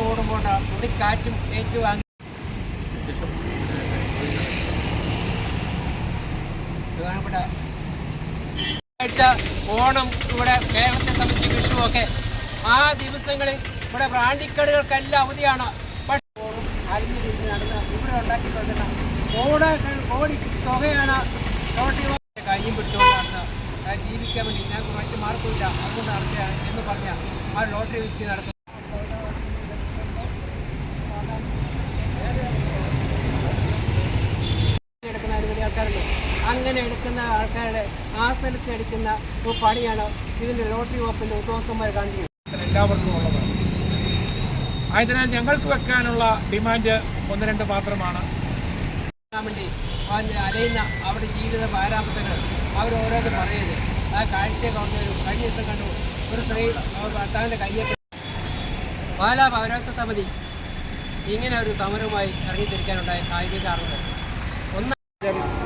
ഓടുമ്പോൾ ഓണം ഇവിടെ കേരളത്തെ സംബന്ധിച്ച് ഒക്കെ. ആ ദിവസങ്ങളിൽ ഇവിടെ ബ്രാൻഡിക്കടകൾക്കെല്ലാം അവധിയാണ്. പക്ഷേ അലിഞ്ഞ രീതിയിൽ നടന്ന് ഇവിടെ ഉണ്ടാക്കിക്കൊണ്ടിരുന്ന കോടി തുകയാണ് കയ്യും പിടിച്ചുകൊണ്ട് ആ ജീവിക്കാൻ വേണ്ടി ഞാൻ മറ്റു മാർഗമില്ല അതുകൊണ്ട് നടത്തുകയാണ് എന്ന് പറഞ്ഞ ആ ലോട്ടറി വിറ്റ് നടത്തുന്നു എടുക്കുന്ന ആൾക്കാരുണ്ട്. അങ്ങനെ എടുക്കുന്ന ആൾക്കാരുടെ ആ സ്ഥലത്ത് അടിക്കുന്ന ഒരു പണിയാണ് ഇതിന്റെ ലോട്ടറി വകുപ്പിന്റെ ഉദ്യോഗസ്ഥന്മാർ കാണിക്കുന്നത്. എല്ലാവർക്കും ഉള്ളതാണ് ആയതിനാൽ ഞങ്ങൾക്ക് വെക്കാനുള്ള ഡിമാൻഡ് ഒന്ന് രണ്ട് മാത്രമാണ്. വേണ്ടി അലയുന്ന അവരുടെ ജീവിത പാരാമത്തങ്ങൾ അവർ ഓരോന്ന് പറയുന്നത്. ആ കാഴ്ചയെ ഒരു കഴിഞ്ഞ ദിവസം കണ്ടു. ഒരു സ്ത്രീ ഭർത്താവിന്റെ കയ്യെ പാലാ പൗരാസ സമിതി ഇങ്ങനെ ഒരു സമരവുമായി ഇറങ്ങിത്തിരിക്കാനുണ്ടായ കായിക കാരണങ്ങൾ. ഒന്ന്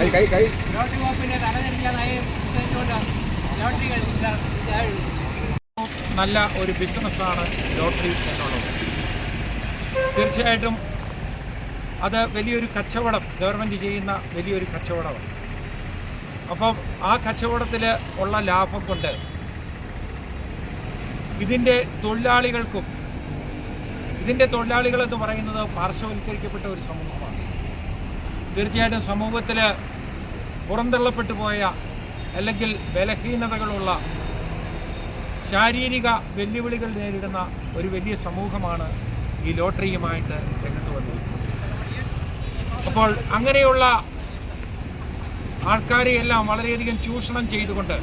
ലോട്ടറി വകുപ്പിന്റെ തലതിരിഞ്ഞ നയം നിശ്ചയിച്ചുകൊണ്ട് ലോട്ടറികൾ ഇതാ- ഇതാ- നല്ല ഒരു ബിസിനസ്സാണ് ലോട്ടറി എന്നുള്ളത്. തീർച്ചയായിട്ടും അത് വലിയൊരു കച്ചവടം ഗവൺമെന്റ് ചെയ്യുന്ന വലിയൊരു കച്ചവടമാണ്. അപ്പം ആ കച്ചവടത്തിൽ ഉള്ള ലാഭം കൊണ്ട് ഇതിന്റെ തൊഴിലാളികൾക്കും ഇതിന്റെ തൊഴിലാളികൾ എന്ന് പറയുന്നത് പാർശ്വവൽക്കരിക്കപ്പെട്ട ഒരു സമൂഹമാണ്. തീർച്ചയായിട്ടും സമൂഹത്തിൽ പുറന്തള്ളപ്പെട്ടു പോയ അല്ലെങ്കിൽ ബലഹീനതകളുള്ള ശാരീരിക വെല്ലുവിളികൾ നേരിടുന്ന ഒരു വലിയ സമൂഹമാണ് ഈ ലോട്ടറിയുമായിട്ട് രംഗത്ത് വന്നിരിക്കുന്നത്. അപ്പോൾ അങ്ങനെയുള്ള ആൾക്കാരെയെല്ലാം വളരെയധികം ചൂഷണം ചെയ്തുകൊണ്ട്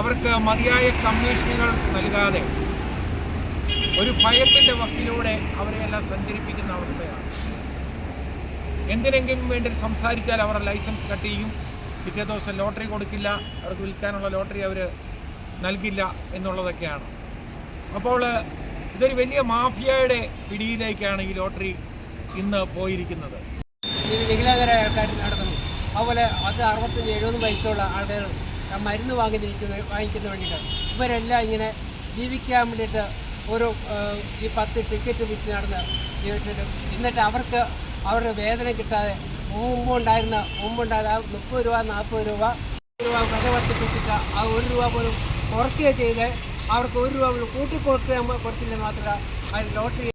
അവർക്ക് മതിയായ കമ്മീഷനുകൾ നൽകാതെ ഒരു ഭയത്തിന്റെ വക്കിലൂടെ അവരെയെല്ലാം സഞ്ചരിപ്പിക്കുന്ന അവസ്ഥയാണ്. എന്തിനെങ്കിലും വേണ്ടി സംസാരിച്ചാൽ അവരുടെ ലൈസൻസ് കട്ട് ചെയ്യും. പിറ്റേ ദിവസം ലോട്ടറി കൊടുക്കില്ല. അവർക്ക് വിൽക്കാനുള്ള ലോട്ടറി അവർ നൽകില്ല എന്നുള്ളതൊക്കെയാണ്. അപ്പോൾ ഇതൊരു വലിയ മാഫിയയുടെ പിടിയിലേക്കാണ് ഈ ലോട്ടറി ഇന്ന് പോയിരിക്കുന്നത്. ഈ വികലാംഗരായ ആൾക്കാർ നടത്തുന്നു അതുപോലെ അത് അറുപത്തഞ്ച് എഴുപത് വയസ്സുള്ള ആൾക്കാർ മരുന്ന് വാങ്ങിയിരിക്കുന്ന വാങ്ങിക്കുന്ന വേണ്ടിയിട്ട് ഇവരെല്ലാം ഇങ്ങനെ ജീവിക്കാൻ വേണ്ടിയിട്ട് ഒരു ഈ പത്ത് ടിക്കറ്റ് വിറ്റ് നടന്ന് എന്നിട്ട് അവർക്ക് അവരുടെ വേദന കിട്ടാതെ മുമ്പുണ്ടായിരുന്ന മുമ്പുണ്ടായിരുന്ന ആ മുപ്പത് രൂപ നാൽപ്പത് രൂപ രൂപ വില വർദ്ധിപ്പിച്ചിട്ട് ആ ഒരു രൂപ പോലും കുറയ്ക്കുക ചെയ്ത് അവർക്ക് ഒരു രൂപ പോലും കൂട്ടിക്കൊടുക്കുക കൊടുത്തില്ല മാത്രമല്ല അവർ ലോട്ടറി